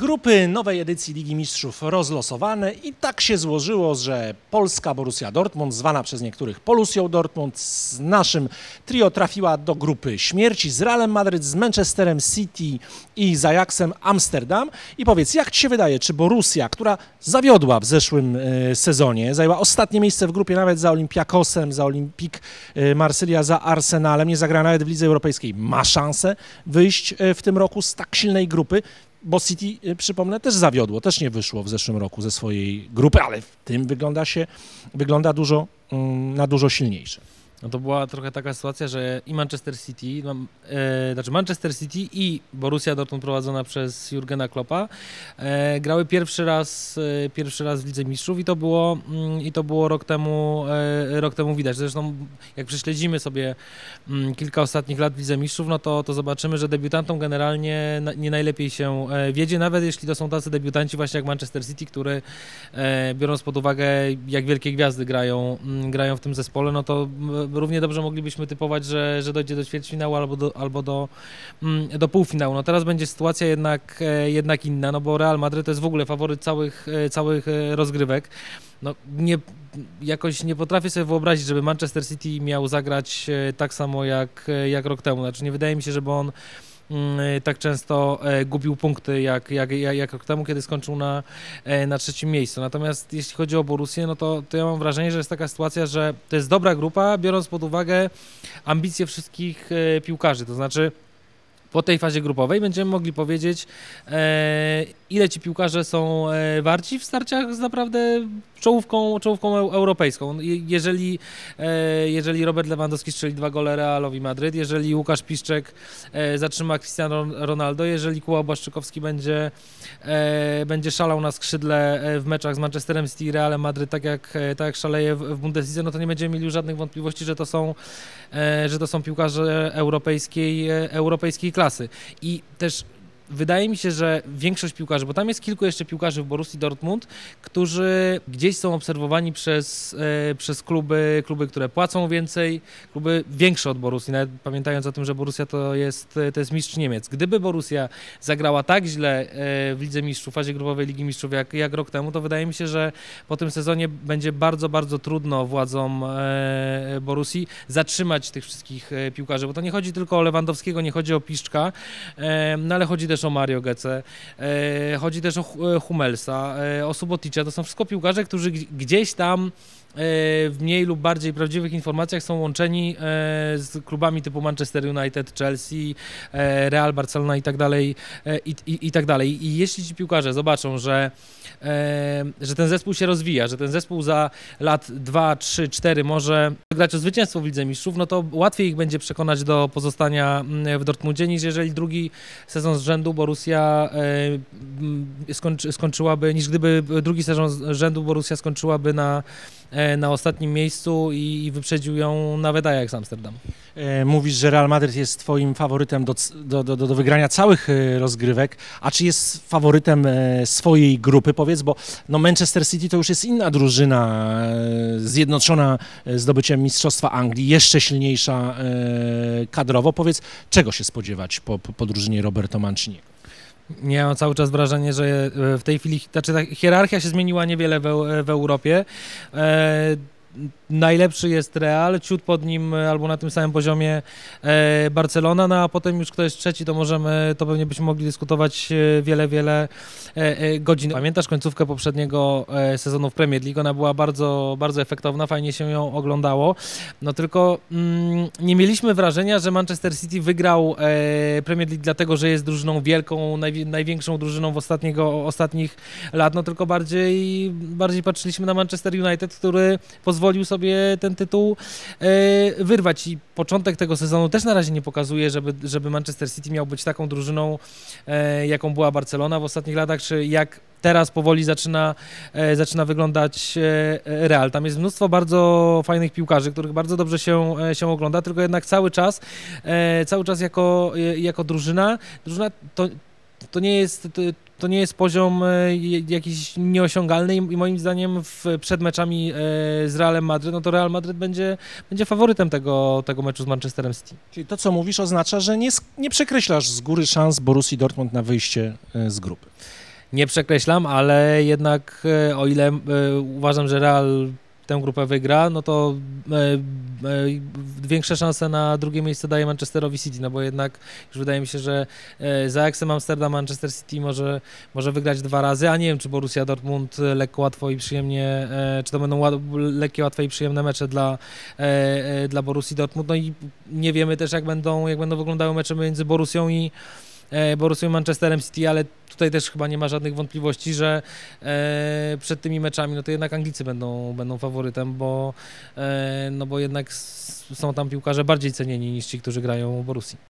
Grupy nowej edycji Ligi Mistrzów rozlosowane i tak się złożyło, że polska Borussia Dortmund, zwana przez niektórych Polusią Dortmund, z naszym trio trafiła do grupy śmierci z Realem Madryt, z Manchesterem City i z Ajaxem Amsterdam. I powiedz, jak Ci się wydaje, czy Borussia, która zawiodła w zeszłym e, sezonie, zajęła ostatnie miejsce w grupie nawet za Olympiakosem, za Olimpik e, Marsylia, za Arsenalem, nie zagrała nawet w Lidze Europejskiej, ma szansę wyjść e, w tym roku z tak silnej grupy? Bo City, y, przypomnę, też zawiodło, też nie wyszło w zeszłym roku ze swojej grupy, ale w tym wygląda się, wygląda dużo, mm, na dużo silniejsze. No to była trochę taka sytuacja, że i Manchester City, e, znaczy Manchester City i Borussia Dortmund prowadzona przez Jurgena Kloppa e, grały pierwszy raz, e, pierwszy raz w Lidze Mistrzów i to było, mm, i to było rok, temu, rok temu widać. Zresztą jak prześledzimy sobie mm, kilka ostatnich lat w Lidze Mistrzów, no to, to zobaczymy, że debiutantom generalnie na, nie najlepiej się wiedzie, nawet jeśli to są tacy debiutanci właśnie jak Manchester City, który biorąc pod uwagę jak wielkie gwiazdy grają, mm, grają w tym zespole, no to równie dobrze moglibyśmy typować, że, że dojdzie do ćwierćfinału albo do, albo do, mm, do półfinału. No teraz będzie sytuacja jednak, e, jednak inna, no bo Real Madrid to jest w ogóle faworyt całych, e, całych e, rozgrywek. No, nie, jakoś nie potrafię sobie wyobrazić, żeby Manchester City miał zagrać tak samo jak, jak rok temu. Znaczy nie wydaje mi się, żeby on tak często e, gubił punkty jak, jak, jak rok temu, kiedy skończył na, e, na trzecim miejscu. Natomiast jeśli chodzi o Borussię, no to, to ja mam wrażenie, że jest taka sytuacja, że to jest dobra grupa, biorąc pod uwagę ambicje wszystkich piłkarzy. To znaczy po tej fazie grupowej będziemy mogli powiedzieć, e, ile ci piłkarze są e, warci w starciach z naprawdę czołówką, czołówką europejską. Jeżeli, e, jeżeli Robert Lewandowski strzeli dwa gole Realowi Madryt, jeżeli Łukasz Piszczek e, zatrzyma Cristiano Ronaldo, jeżeli Kuła Błaszczykowski będzie, będzie szalał na skrzydle w meczach z Manchesterem City i Realem Madryt, tak jak, tak jak szaleje w, Bundeslidze, no to nie będziemy mieli żadnych wątpliwości, że to są, że to są piłkarze europejskiej, europejskiej klasy. I też wydaje mi się, że większość piłkarzy, bo tam jest kilku jeszcze piłkarzy w Borussii Dortmund, którzy gdzieś są obserwowani przez, e, przez kluby, kluby, które płacą więcej, kluby większe od Borussii, nawet pamiętając o tym, że Borussia to jest, to jest mistrz Niemiec. Gdyby Borussia zagrała tak źle e, w Lidze Mistrzów, w fazie grupowej Ligi Mistrzów jak, jak rok temu, to wydaje mi się, że po tym sezonie będzie bardzo, bardzo trudno władzom e, Borussii zatrzymać tych wszystkich piłkarzy, bo to nie chodzi tylko o Lewandowskiego, nie chodzi o Piszczka, no ale chodzi też też o Mario Gece, chodzi też o e, Humelsa, e, o Suboticza. To są wszystko piłkarze, którzy gdzieś tam w mniej lub bardziej prawdziwych informacjach są łączeni z klubami typu Manchester United, Chelsea, Real Barcelona i tak dalej i, i, i tak dalej. I jeśli ci piłkarze zobaczą, że, że ten zespół się rozwija, że ten zespół za lat 2, 3, 4 może grać o zwycięstwo w Lidze Mistrzów, no to łatwiej ich będzie przekonać do pozostania mm, w Dortmundzie niż jeżeli drugi sezon z rzędu Borussia e, skończy, skończyłaby, niż gdyby drugi sezon z rzędu Borussia skończyłaby na, e, na ostatnim miejscu i, wyprzedził ją nawet Ajax Amsterdam. E, mówisz, że Real Madrid jest twoim faworytem do, do, do, do wygrania całych rozgrywek, a czy jest faworytem swojej grupy, powiedz, bo no Manchester City to już jest inna drużyna, zjednoczona zdobyciem Mistrzostwa Anglii, jeszcze silniejsza e, kadrowo. Powiedz, czego się spodziewać po, po, po drużynie Roberto Mancini? Ja mam cały czas wrażenie, że e, w tej chwili, znaczy ta hierarchia się zmieniła niewiele w, w Europie. E, najlepszy jest Real, ciut pod nim e, albo na tym samym poziomie e, Barcelona, no a potem już kto jest trzeci, to możemy, to pewnie byśmy mogli dyskutować e, wiele, wiele godzin. Pamiętasz końcówkę poprzedniego sezonu w Premier League? Ona była bardzo, bardzo efektowna, fajnie się ją oglądało, no tylko mm, nie mieliśmy wrażenia, że Manchester City wygrał Premier League dlatego, że jest drużyną wielką, naj, największą drużyną w ostatniego, ostatnich lat, no tylko bardziej, bardziej patrzyliśmy na Manchester United, który pozwolił sobie sobie ten tytuł e, wyrwać. I początek tego sezonu też na razie nie pokazuje, żeby, żeby Manchester City miał być taką drużyną, e, jaką była Barcelona w ostatnich latach, czy jak teraz powoli zaczyna, e, zaczyna wyglądać Real. Tam jest mnóstwo bardzo fajnych piłkarzy, których bardzo dobrze się, się ogląda, tylko jednak cały czas, cały czas jako, jako drużyna, drużyna to, to nie jest to nie jest poziom e, jakiś nieosiągalny i moim zdaniem w, przed meczami e, z Realem Madryt, no to Real Madryt będzie, będzie faworytem tego, tego meczu z Manchesterem City. Czyli to, co mówisz, oznacza, że nie, nie przekreślasz z góry szans Borussii Dortmund na wyjście e, z grupy. nie przekreślam, ale jednak o ile uważam, że Real tę grupę wygra, no to e, e, większe szanse na drugie miejsce daje Manchesterowi City, no bo jednak już wydaje mi się, że e, za Ajaxem Amsterdam Manchester City może, może wygrać dwa razy, a nie wiem, czy Borussia Dortmund lekko, łatwo i przyjemnie, czy to będą lekkie, łatwe i przyjemne mecze dla, dla Borussii Dortmund, no i nie wiemy też, jak będą, jak będą wyglądały mecze między Borussią i Borussią i Manchesterem City, ale tutaj też chyba nie ma żadnych wątpliwości, że e, przed tymi meczami no to jednak Anglicy będą, będą faworytem, bo, e, no bo jednak są tam piłkarze bardziej cenieni niż ci, którzy grają w Borussii.